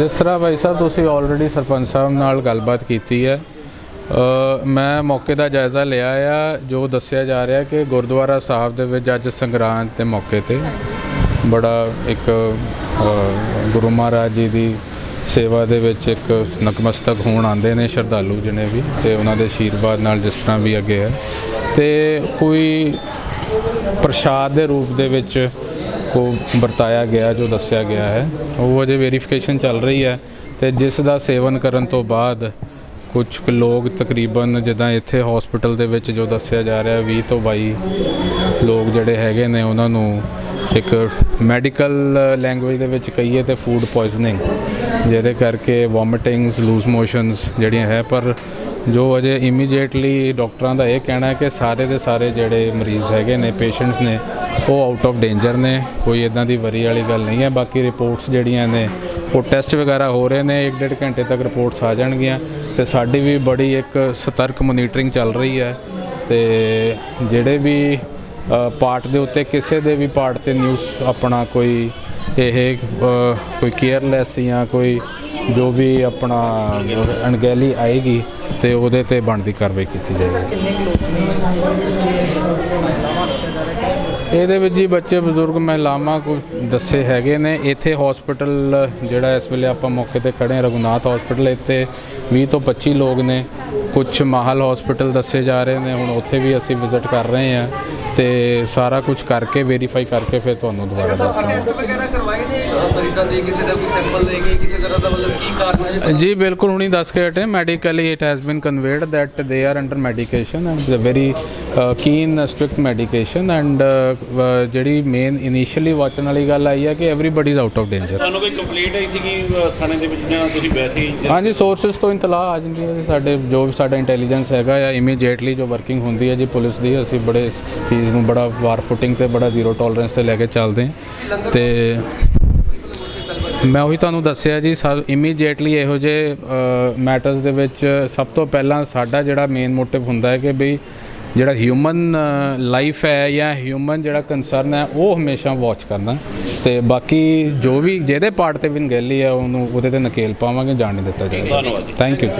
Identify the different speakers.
Speaker 1: ਜਿਸ ਤਰ੍ਹਾਂ ਭਾਈ ਸਾਹਿਬ, ਤੁਸੀਂ ਆਲਰੇਡੀ ਸਰਪੰਚ ਸਾਹਿਬ ਨਾਲ ਗੱਲਬਾਤ ਕੀਤੀ ਹੈ। ਮੈਂ ਮੌਕੇ ਦਾ ਜਾਇਜ਼ਾ ਲਿਆ ਆ, ਜੋ ਦੱਸਿਆ ਜਾ ਰਿਹਾ ਕਿ ਗੁਰਦੁਆਰਾ ਸਾਹਿਬ ਦੇ ਵਿੱਚ ਅੱਜ ਸੰਗਰਾਂਦ ਦੇ ਮੌਕੇ ਤੇ ਬੜਾ ਇੱਕ ਗੁਰੂ ਮਹਾਰਾਜ ਜੀ ਦੀ ਸੇਵਾ ਦੇ ਵਿੱਚ ਇੱਕ ਨਕਮਸਤਕ ਹੋਣ ਆਉਂਦੇ ਨੇ ਸ਼ਰਧਾਲੂ ਜਿਹਨੇ ਵੀ, ਤੇ ਉਹਨਾਂ ਦੇ ਆਸ਼ੀਰਵਾਦ ਨਾਲ ਜਿਸ ਤਰ੍ਹਾਂ ਵੀ ਅੱਗੇ ਹੈ। ਤੇ ਕੋਈ ਪ੍ਰਸ਼ਾਦ ਦੇ ਰੂਪ ਦੇ ਵਿੱਚ ਉਹ ਵਰਤਾਇਆ ਗਿਆ ਜੋ ਦੱਸਿਆ ਗਿਆ ਹੈ ਉਹ ਅਜੇ ਵੈਰੀਫਿਕੇਸ਼ਨ ਚੱਲ ਰਹੀ ਹੈ ਤੇ ਜਿਸ ਦਾ ਸੇਵਨ ਕਰਨ ਤੋਂ ਬਾਅਦ ਕੁਝ ਕੁ ਲੋਕ ਤਕਰੀਬਨ ਜਿੱਦਾਂ ਇੱਥੇ ਹਸਪੀਟਲ ਦੇ ਵਿੱਚ ਜੋ ਦੱਸਿਆ ਜਾ ਰਿਹਾ 20 ਤੋਂ 22 ਲੋਕ ਜਿਹੜੇ ਹੈਗੇ ਨੇ ਉਹਨਾਂ ਨੂੰ ਇੱਕ ਮੈਡੀਕਲ ਲੈਂਗੁਏਜ ਦੇ ਵਿੱਚ ਕਹੀਏ ਤੇ ਫੂਡ ਪੋਇਜ਼ਨਿੰਗ ਜਿਹਦੇ ਕਰਕੇ ਵੋਮਿਟਿੰਗਸ ਲੂਜ਼ ਮੋਸ਼ਨਸ ਜਿਹੜੀਆਂ ਹੈ ਪਰ ਜੋ ਅਜੇ ਇਮੀਡੀਏਟਲੀ ਡਾਕਟਰਾਂ ਦਾ ਇਹ ਕਹਿਣਾ ਹੈ ਕਿ ਸਾਰੇ ਦੇ ਸਾਰੇ ਜਿਹੜੇ ਮਰੀਜ਼ ਹੈਗੇ ਨੇ ਪੇਸ਼ੈਂਟਸ ਨੇ ਉਹ ਆਊਟ ਆਫ ਡੇਂਜਰ ਨੇ। ਕੋਈ ਇਦਾਂ ਦੀ ਵਰੀ ਵਾਲੀ ਗੱਲ ਨਹੀਂ ਹੈ। ਬਾਕੀ ਰਿਪੋਰਟਸ ਜਿਹੜੀਆਂ ਨੇ, ਉਹ ਟੈਸਟ ਵਗੈਰਾ ਹੋ ਰਹੇ ਨੇ। 1.5 ਘੰਟੇ ਤੱਕ ਰਿਪੋਰਟਸ ਆ ਜਾਣਗੀਆਂ। ਤੇ ਸਾਡੀ ਵੀ ਬੜੀ ਇੱਕ ਸਤਰਕ ਮੋਨੀਟਰਿੰਗ ਚੱਲ ਰਹੀ ਹੈ। ਤੇ ਜਿਹੜੇ ਵੀ ਪਾਰਟ ਦੇ ਉੱਤੇ ਕਿਸੇ ਦੇ ਵੀ ਪਾਰਟ ਤੇ ਨਿਊਜ਼ ਆਪਣਾ ਕੋਈ ਇਹ ਕੋਈ ਕੇਅਰਲੈਸ ਜਾਂ ਕੋਈ ਜੋ ਵੀ ਆਪਣਾ ਅਣਗਹਿਲੀ ਆਏਗੀ, ਤੇ ਉਹਦੇ ਤੇ ਬਣਦੀ ਕਾਰਵਾਈ ਕੀਤੀ ਜਾਏਗੀ। ਇਹਦੇ ਵਿੱਚ ਜੀ ਬੱਚੇ ਬਜ਼ੁਰਗ ਮਹਿਲਾਵਾਂ ਕੋ ਦੱਸੇ ਹੈਗੇ ਨੇ। ਇੱਥੇ ਹਸਪੀਟਲ ਜਿਹੜਾ ਇਸ ਵੇਲੇ ਆਪਾਂ ਮੌਕੇ ਤੇ ਖੜੇ ਹਾਂ, ਰਘੁਨਾਥ ਹਸਪੀਟਲ ਇੱਥੇ 20 ਤੋਂ 25 ਲੋਕ ਨੇ। ਕੁਝ ਮਾਹਲ ਹਸਪੀਟਲ ਦੱਸੇ ਜਾ ਰਹੇ ਨੇ ਹੁਣ ਉੱਥੇ ਵੀ ਅਸੀਂ ਵਿਜ਼ਿਟ ਕਰ ਰਹੇ ਹਾਂ ਤੇ ਸਾਰਾ ਕੁਝ ਕਰਕੇ ਵੈਰੀਫਾਈ ਕਰਕੇ ਫਿਰ ਤੁਹਾਨੂੰ ਦੁਬਾਰਾ ਦੱਸਾਂਗੇ
Speaker 2: ਵਗੈਰਾ ਕਰਵਾਏ ਨੇ?
Speaker 3: ਮਰੀਜ਼ਾਂ ਦੇ ਕਿਸੇ ਦਾ ਕੋਈ ਸੈਂਪਲ ਦੇ ਕੇ ਕਿਸੇ ਤਰ੍ਹਾਂ ਦਾ ਮਤਲਬ ਕੀ ਕਾਰਨ ਹੈ? ਜੀ?
Speaker 1: ਬਿਲਕੁਲ ਹੁਣੀ ਦੱਸ ਕੇ ਹਟੇ medically it has been conveyed and the very uh, keen uh, strict medication and uh, uh, ਜਿਹੜੀ ਮੇਨ ਇਨੀਸ਼ੀਅਲੀ ਵਾਚਣ ਵਾਲੀ ਗੱਲ ਆਈ ਹੈ ਕਿ everybody is out of danger
Speaker 4: ਤੁਹਾਨੂੰ ਕੋਈ ਕੰਪਲੇਂਟ ਆਈ ਸੀਗੀ ਅ, ਥਾਣੇ ਦੇ ਵਿੱਚ ਜਾਂ ਤੁਸੀਂ ਵੈਸੇ ਹੀ
Speaker 1: ਹਾਂਜੀ ਸੋਰਸਸ ਤੋਂ ਇਤਲਾਹ ਆ ਜਾਂਦੀ ਹੈ ਜੀ ਸਾਡੇ ਜੋ ਵੀ ਸਾਡਾ ਇੰਟੈਲੀਜੈਂਸ ਹੈਗਾ ਆ ਇਮੀਡੀਏਟਲੀ ਜੋ ਵਰਕਿੰਗ ਹੁੰਦੀ ਹੈ ਜੀ ਪੁਲਿਸ ਦੀ ਅਸੀਂ ਬੜੇ ਇਸ ਚੀਜ਼ ਨੂੰ ਬੜਾ ਵਾਰ ਫੁੱਟਿੰਗ ਤੇ ਬੜਾ ਜ਼ੀਰੋ ਟੋਲਰੈਂਸ ਤੇ ਲੈ ਕੇ ਚੱਲਦੇ ਹਾਂ। ਤੇ ਮੈਂ ਉਹੀ ਤੁਹਾਨੂੰ ਦੱਸਿਆ ਜੀ ਸਭ ਇਮੀਡੀਏਟਲੀ ਇਹੋ ਜਿਹੇ ਮੈਟਰਸ ਦੇ ਵਿੱਚ ਸਭ ਤੋਂ ਪਹਿਲਾਂ ਸਾਡਾ ਜਿਹੜਾ ਮੇਨ ਮੋਟਿਵ ਹੁੰਦਾ ਹੈ ਕਿ ਵੀ ਜਿਹੜਾ ਹਿਊਮਨ ਲਾਈਫ ਹੈ ਜਾਂ ਹਿਊਮਨ ਜਿਹੜਾ ਕੰਸਰਨ ਹੈ ਉਹ ਹਮੇਸ਼ਾ ਵਾਚ ਕਰਨਾ। ਤੇ ਬਾਕੀ ਜੋ ਵੀ ਜਿਹਦੇ ਪਾਰਟ ਤੇ ਵੀ ਨਗੇਲੀ ਹੈ ਉਹਨੂੰ ਉਹਦੇ ਤੇ ਨਕੇਲ ਪਾਵਾਂਗੇ ਜਾਣ ਨਹੀਂ ਦਿੱਤਾ ਜਾਏਗਾ।
Speaker 4: ਧੰਨਵਾਦ ਜੀ।
Speaker 1: Thank you